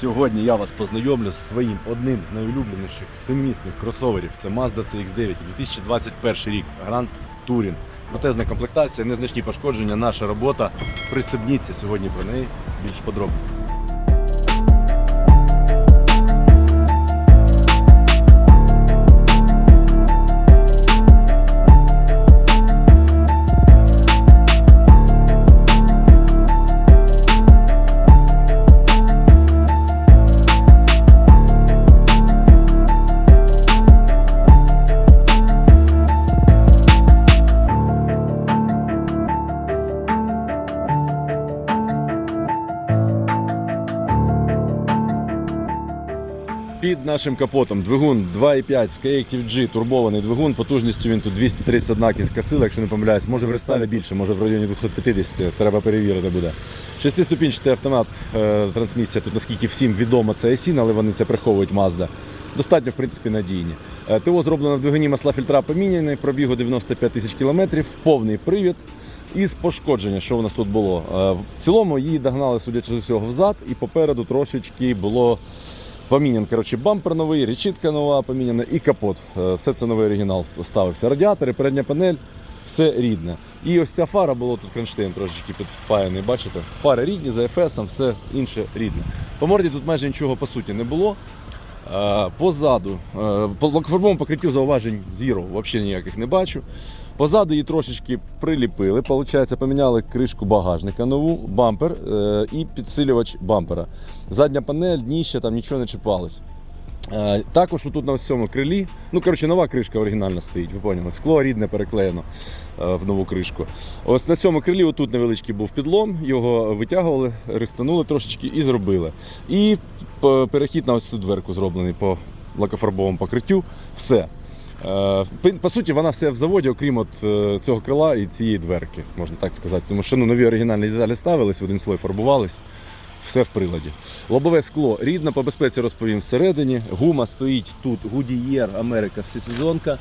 Сьогодні я вас познайомлю з своїм одним з найулюбленіших семимісних кросоверів. Це Mazda CX-9 2021 рік Grand Touring. Протезна комплектація, незначні пошкодження, наша робота. Пристебніться сьогодні про неї більш подробно. Нашим капотом двигун 2.5 Skyactiv G, турбований двигун. Потужністю він тут 231 кінська сила, якщо не помиляюсь. Може в рестайлі більше, може в районі 250, треба перевірити буде. Шестиступінчатий автомат, е, трансмісія. Тут, наскільки всім відомо, це ISIN, але вони це приховують Mazda. Достатньо, в принципі, надійні. Е, ТО зроблено в двигуні масла фільтра поміняні, пробігу 95 тисяч кілометрів, повний привід. Із пошкодження, що у нас тут було. Е, В цілому її догнали, судячи з усього, взад, і попереду трошечки було Помінян коротше, бампер новий, речітка нова поміняна і капот. Е, Все це новий оригінал ставився. Радіатори, передня панель, все рідне. І ось ця фара була тут кронштейн трошечки підпаяний. Бачите? Фари рідні, за ефесом, все інше рідне. По морді тут майже нічого по суті не було. Е, Позаду, е, по лакофарбовому покриттю зауважень зіро взагалі ніяких не бачу. Позаду її трошечки приліпили. Получається, поміняли кришку багажника нову, бампер е, і підсилювач бампера. Задня панель, дніще, там нічого не чіпалось. Е, Також тут на ось цьому крилі, ну коротше, нова кришка оригінальна стоїть, ви поняли. Скло рідне переклеєно е, в нову кришку. Ось на цьому крилі отут невеличкий був підлом, його витягували, рихтанули трошечки і зробили. І перехід на ось цю дверку зроблений по лакофарбовому покриттю. Все. Е, По, суті, вона все в заводі, окрім от цього крила і цієї дверки, можна так сказати. Тому що ну, нові оригінальні деталі ставились, один слой фарбувались. Все в приладі. Лобове скло рідне, по безпеці розповім всередині. Гума стоїть тут. Goodyear Америка всесезонка.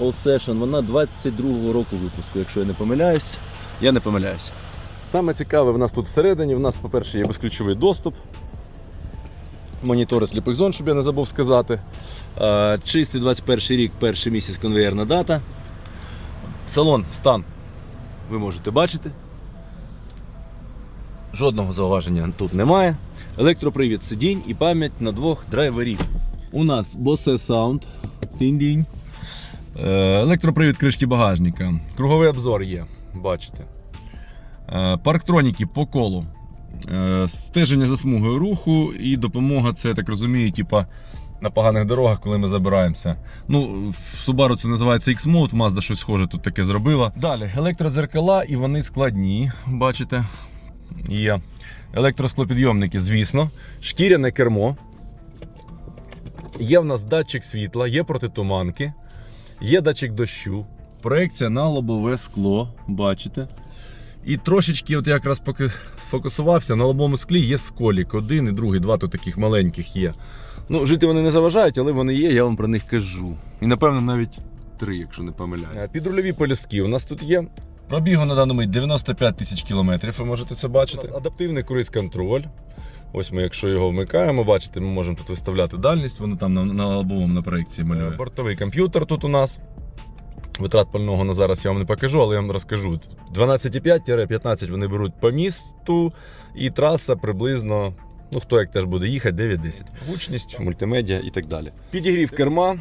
All Session. Вона 22-го року випуску, якщо я не помиляюсь. Я не помиляюсь. Саме цікаве в нас тут всередині. В нас, по-перше, є безключовий доступ. Монітори сліпих зон, щоб я не забув сказати. Чистий 21 рік, перший місяць конвеєрна дата. Салон, стан ви можете бачити. Жодного зауваження тут немає. Електропривід сидінь і пам'ять на двох драйверів. У нас Bose Sound. Е, Електропривід кришки багажника. Круговий обзор є, бачите. Е, Парктроніки по колу. Е, Стеження за смугою руху і допомога, це я так розумію, типа на поганих дорогах, коли ми забираємося. Ну, в Subaru це називається X-Mode, Mazda щось схоже тут таке зробила. Далі електродзеркала, і вони складні, бачите. Є електросклопідйомники, звісно, шкіряне кермо. Є в нас датчик світла, є протитуманки, є датчик дощу, проекція на лобове скло, бачите. І трошечки, от я якраз поки фокусувався, на лобовому склі є сколік. Один і другий, два тут таких маленьких є. Ну, жити вони не заважають, але вони є, я вам про них кажу. І напевно навіть три, якщо не помиляюсь. Підрульові полюстки у нас тут є. Пробігу на даному 95 тисяч кілометрів, ви можете це бачити. Адаптивний круїз-контроль. Ось ми, якщо його вмикаємо, бачите, ми можемо тут виставляти дальність, воно там на, на лобовому на проекції малює. Бортовий комп'ютер тут у нас. Витрат пального на зараз я вам не покажу, але я вам розкажу. 12,5-15 вони беруть по місту, і траса приблизно, ну хто як теж буде їхати, 9-10. Гучність, мультимедіа і так далі. Підігрів керма,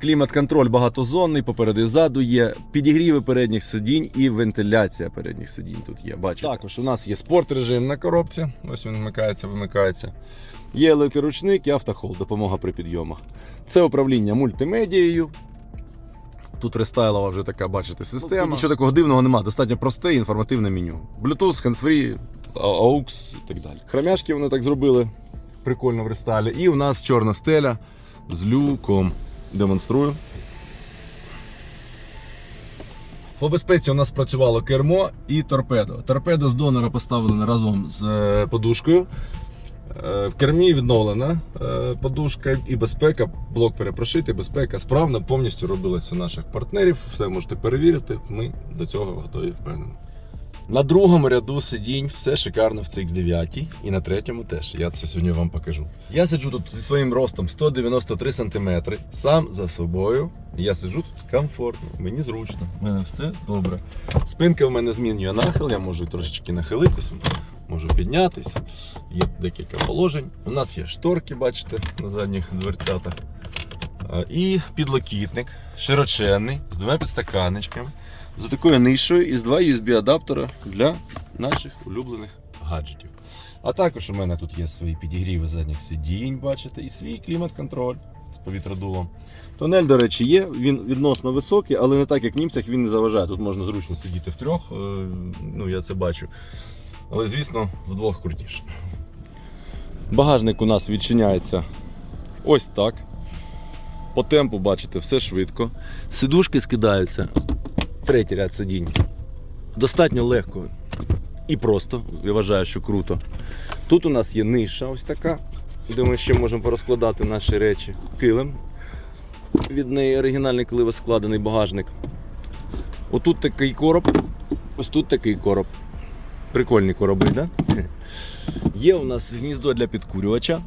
клімат-контроль багатозонний, попереду і ззаду є. Підігріви передніх сидінь і вентиляція передніх сидінь тут є. Бачите? Також у нас є спорт режим на коробці. Ось він вмикається, вимикається. Є електроручник і автохол, допомога при підйомах. Це управління мультимедією. Тут рестайлова вже така, бачите, система. Тут нічого такого дивного немає, достатньо просте інформативне меню. Bluetooth, handsfree, AUX і так далі. Хромяшки вони так зробили. Прикольно в рестайлі. І у нас чорна стеля з люком. Демонструю. По безпеці у нас працювало кермо і торпедо. Торпедо з донора поставлено разом з е, подушкою. Е, В кермі відновлена е, подушка і безпека, блок перепрошитий, безпека справна, повністю робилась у наших партнерів. Все можете перевірити. Ми до цього готові впевнені. На другому ряду сидінь все шикарно в CX9 і на третьому теж. Я це сьогодні вам покажу. Я сиджу тут зі своїм ростом 193 см, сам за собою. Я сиджу тут комфортно, мені зручно, в мене все добре. Спинка в мене змінює нахил, я можу трошечки нахилитись, можу піднятись. Є декілька положень. У нас є шторки, бачите, на задніх дверцятах. І підлокітник широченний з двома підстаканничками, з такою нишою і з два USB-адаптера для наших улюблених гаджетів. А також у мене тут є свої підігріви задніх сидінь, бачите, і свій клімат-контроль з повітродувом. Тунель, до речі, є, він відносно високий, але не так, як в німцях, він не заважає. Тут можна зручно сидіти втрьох, е, ну я це бачу. Але, звісно, вдвох крутіше. Багажник у нас відчиняється ось так. По темпу, бачите, все швидко. Сидушки скидаються. Третій ряд сидінь. Достатньо легко і просто. Я вважаю, що круто. Тут у нас є ниша ось така, де ми ще можемо порозкладати наші речі. Килим. Від неї оригінальний кливо складений багажник. Отут такий короб, ось тут такий короб. Прикольні короби? Да? Є у нас гніздо для підкурювача.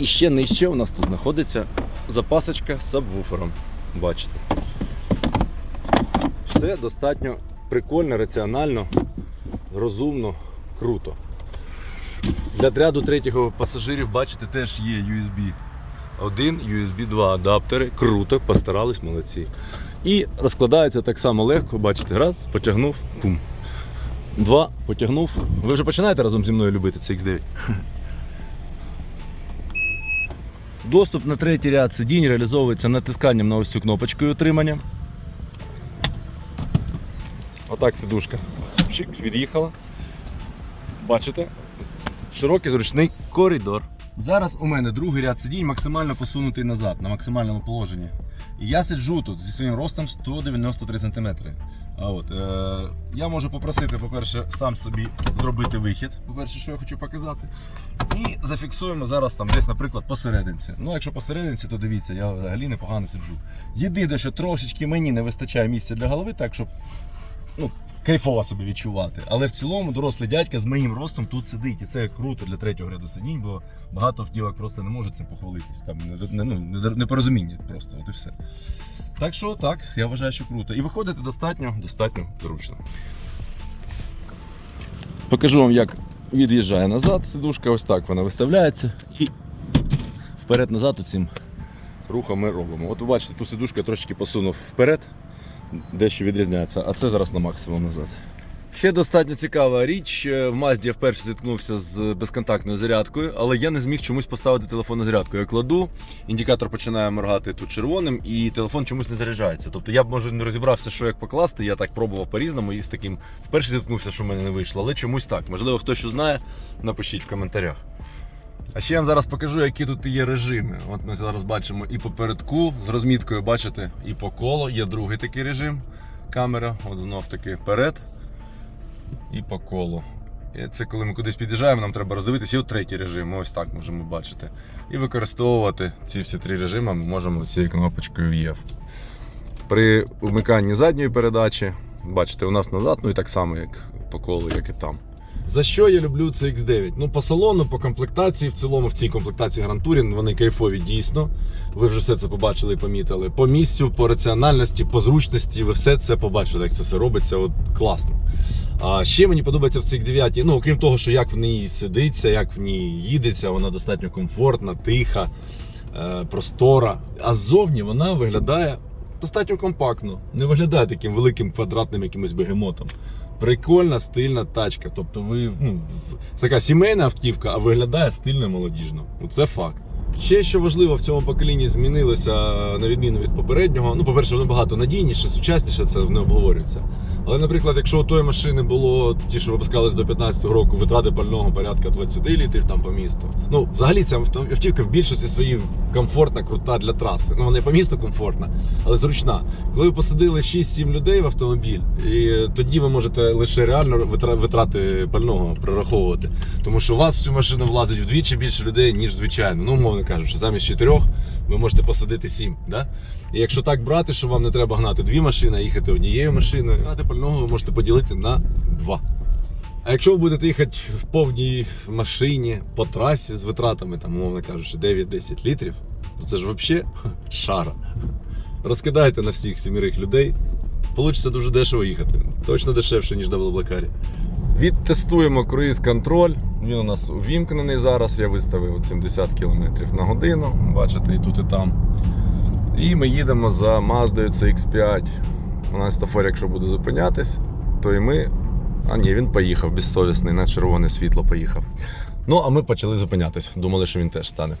І ще нижче у нас тут знаходиться запасочка з сабвуфером. Бачите. Все достатньо прикольно, раціонально, розумно, круто. Для ряду третього пасажирів, бачите, теж є USB 1, USB 2 адаптери. Круто, постарались, молодці. І розкладається так само легко, бачите, раз, потягнув, пум. Два, потягнув. Ви вже починаєте разом зі мною любити цей X9? Доступ на третій ряд сидінь реалізовується натисканням на ось цю кнопочку утримання. Отак сидушка. Від'їхала. Бачите? Широкий зручний коридор. Зараз у мене другий ряд сидінь максимально посунутий назад, на максимальному положенні. І я сиджу тут зі своїм ростом 193 см. А от, е, я можу попросити, по-перше, сам собі зробити вихід. По-перше, що я хочу показати. І зафіксуємо зараз там десь, наприклад, посерединці. Ну, якщо посерединці, то дивіться, я взагалі непогано сиджу. Єдине, що трошечки мені не вистачає місця для голови, так щоб ну, кайфово собі відчувати. Але в цілому дорослий дядька з моїм ростом тут сидить. І це круто для третього ряду сидінь, бо багато автівок просто не можуть цим похвалитись. Там ну, непорозуміння просто, от і все. Так що так, я вважаю, що круто. І виходити достатньо, достатньо зручно. Покажу вам, як від'їжджає назад сидушка, ось так вона виставляється. І вперед-назад цим рухом ми робимо. От ви бачите, ту сидушку я трошечки посунув вперед, дещо відрізняється, а це зараз на максимум назад. Ще достатньо цікава річ. Е, В Мазді я вперше зіткнувся з безконтактною зарядкою, але я не зміг чомусь поставити телефон на зарядку. Я кладу, індикатор починає моргати тут червоним, і телефон чомусь не заряджається. Тобто я б може не розібрався, що як покласти. Я так пробував по-різному і з таким вперше зіткнувся, що в мене не вийшло, але чомусь так. Можливо, хтось що знає, напишіть в коментарях. А ще я вам зараз покажу, які тут є режими. От ми зараз бачимо і по передку з розміткою, бачите, і по колу. Є другий такий режим. Камера, от знов таки вперед і по колу. І це коли ми кудись під'їжджаємо, нам треба роздивитися. І от третій режим, ось так можемо бачити. І використовувати ці всі три режими ми можемо цією кнопочкою VF. При вмиканні задньої передачі, бачите, у нас назад, ну і так само, як по колу, як і там. За що я люблю це X9? Ну, по салону, по комплектації, в цілому в цій комплектації Grand Touring вони кайфові дійсно. Ви вже все це побачили і помітили. По місцю, по раціональності, по зручності, ви все це побачили, як це все робиться. От класно. А ще мені подобається в цих 9, ну окрім того, що як в ній сидиться, як в ній їдеться, вона достатньо комфортна, тиха, е, простора. А ззовні вона виглядає достатньо компактно. Не виглядає таким великим квадратним якимось бегемотом. Прикольна, стильна тачка. Тобто ви ну, така сімейна автівка, а виглядає стильно молодіжно. молодіжно. Це факт. Ще що важливо в цьому поколінні змінилося на відміну від попереднього. Ну, по-перше, воно багато надійніше, сучасніше, це не обговорюється. Але, наприклад, якщо у тої машини було ті, що випускались до 15-го року, витрати пального порядка 20 літрів там по місту. Ну, взагалі, ця автівка в більшості своїй комфортна, крута для траси. Ну, вона і по місту комфортна, але зручна. Коли ви посадили 6-7 людей в автомобіль, і тоді ви можете лише реально витрати пального прораховувати. Тому що у вас в цю машину влазить вдвічі більше людей, ніж звичайно. Ну, умовно кажучи, замість чотирьох ви можете посадити сім. Да? І якщо так брати, що вам не треба гнати дві машини, а їхати однією машиною, пального ви можете поділити на два. А якщо ви будете їхати в повній машині по трасі з витратами, там, умовно кажучи, 9-10 літрів, то це ж взагалі шара. Розкидайте на всіх сімірих людей. Получиться дуже дешево їхати. Точно дешевше, ніж на Блаблакарі. Відтестуємо круїз контроль. Він у нас увімкнений зараз. Я виставив от 70 км на годину. Бачите, і тут, і там. І ми їдемо за Mazda CX5. У нас Тафор, якщо буде зупинятись, то і ми. А ні, він поїхав безсовісний, на червоне світло поїхав. Ну, а ми почали зупинятись. Думали, що він теж стане.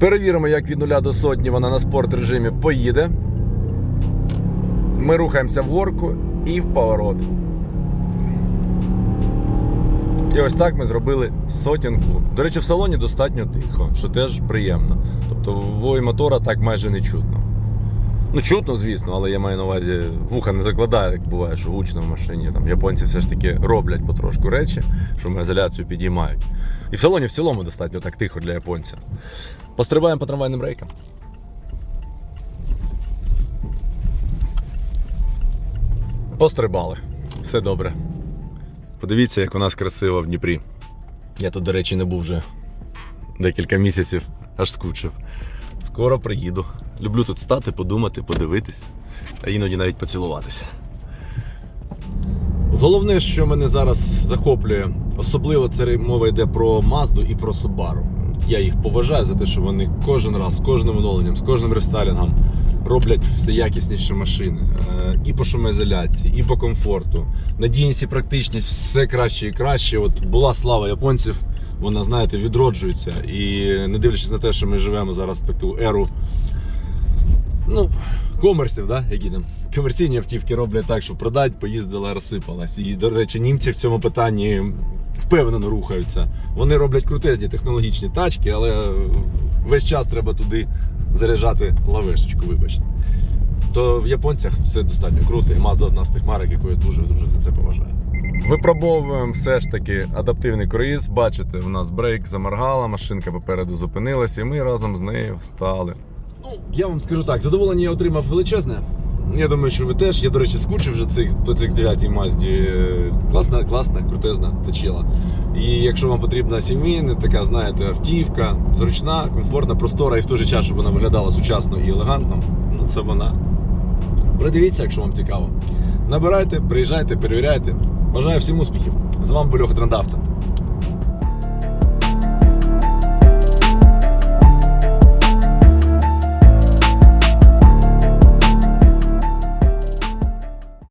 Перевіримо, як від нуля до сотні вона на спорт режимі поїде. Ми рухаємося в горку і в поворот. І ось так ми зробили сотінку. До речі, в салоні достатньо тихо, що теж приємно. Тобто вой мотора так майже не чутно. Ну, чутно, звісно, але я маю на увазі, вуха не закладає, як буває, що гучно в машині. Там японці все ж таки роблять потрошку речі, що ізоляцію підіймають. І в салоні в цілому достатньо так тихо для японця. Пострибаємо по трамвайним рейкам. Пострибали. Все добре. Подивіться, як у нас красиво в Дніпрі. Я тут, до речі, не був вже декілька місяців, аж скучив. Скоро приїду. Люблю тут стати, подумати, подивитись, а іноді навіть поцілуватися. Головне, що мене зараз захоплює, особливо це мова йде про Mazda і про Subaru. Я їх поважаю за те, що вони кожен раз, з кожним оновленням, з кожним рестайлінгом роблять все якісніші машини. Е, І по шумоізоляції, і по комфорту. Надійність і практичність все краще і краще. От була слава японців, вона, знаєте, відроджується. І не дивлячись на те, що ми живемо зараз в таку еру ну, комерсів, да, які там комерційні автівки роблять так, що продать, поїздила, розсипалась. І, до речі, німці в цьому питанні впевнено рухаються. Вони роблять крутезні технологічні тачки, але весь час треба туди заряджати лавешечку, вибачте. То в японцях все достатньо круто, і Mazda одна з тих марок, яку я дуже дуже за це поважаю. Випробовуємо все ж таки адаптивний круїз. Бачите, у нас брейк заморгала, машинка попереду зупинилась, і ми разом з нею встали. Ну, я вам скажу так, задоволення я отримав величезне. Я думаю, що ви теж. Я, до речі, скучив вже цих, по цих 9 Мазді. Класна, класна, крутезна точила. І якщо вам потрібна сімейна, така, знаєте, автівка, зручна, комфортна, простора і в той же час, щоб вона виглядала сучасно і елегантно, ну це вона. Придивіться, якщо вам цікаво. Набирайте, приїжджайте, перевіряйте. Бажаю всім успіхів. З вами був Льоха Трандавта.